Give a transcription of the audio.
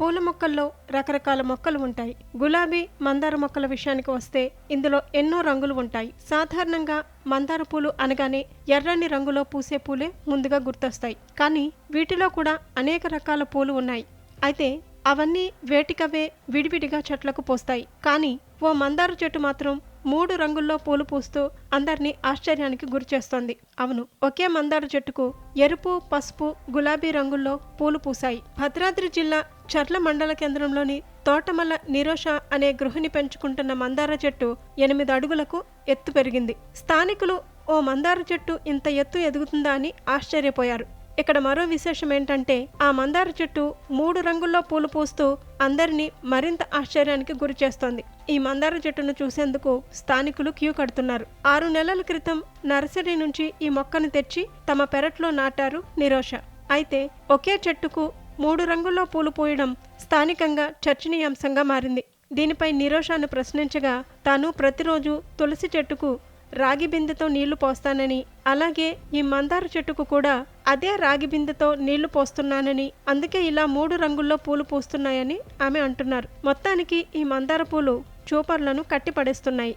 పూల మొక్కల్లో రకరకాల మొక్కలు ఉంటాయి. గులాబీ మందార మొక్కల విషయానికి వస్తే ఇందులో ఎన్నో రంగులు ఉంటాయి. సాధారణంగా మందార పూలు అనగానే ఎర్రని రంగులో పూసే పూలే ముందుగా గుర్తొస్తాయి. కానీ వీటిలో కూడా అనేక రకాల పూలు ఉన్నాయి. అయితే అవన్నీ వేటికవే విడివిడిగా చెట్లకు పోస్తాయి. కానీ ఓ మందార చెట్టు మాత్రం మూడు రంగుల్లో పూలు పూస్తూ అందరినీ ఆశ్చర్యానికి గురిచేస్తోంది. అవును ఒకే మందార చెట్టుకు ఎరుపు పసుపు గులాబీ రంగుల్లో పూలు పూసాయి భద్రాద్రి జిల్లా చర్ల మండల కేంద్రంలోని తోటమల్ల నిరోష అనే గృహిణి పెంచుకుంటున్న మందార చెట్టు ఎనిమిది అడుగులకు ఎత్తు పెరిగింది. స్థానికులు ఓ మందార చెట్టు ఇంత ఎత్తు ఎదుగుతుందా? అని ఆశ్చర్యపోయారు. ఇక్కడ మరో విశేషం ఏంటంటే ఆ మందార చెట్టు మూడు రంగుల్లో పూలు పూస్తూ అందరినీ మరింత ఆశ్చర్యానికి గురి చేస్తోంది ఈ మందార చెట్టును చూసేందుకు స్థానికులు క్యూ కడుతున్నారు. ఆరు నెలల క్రితం నర్సరీ నుంచి ఈ మొక్కను తెచ్చి తమ పెరట్లో నాటారు నిరోష. అయితే ఒకే చెట్టుకు మూడు రంగుల్లో పూలు పూయడం స్థానికంగా చర్చనీయాంశంగా మారింది. దీనిపై నిరోషాను ప్రశ్నించగా తాను ప్రతిరోజు తులసి చెట్టుకు రాగి బిందెతో నీళ్ళు పోస్తానని అలాగే ఈ మందార చెట్టుకు కూడా అదే రాగి బిందెతో నీళ్ళు పోస్తున్నానని అందుకే ఇలా మూడు రంగుల్లో పూలు పూస్తున్నాయని ఆమె అంటున్నారు. మొత్తానికి ఈ మందార పూలు చూపర్లను కట్టిపడేస్తున్నాయి.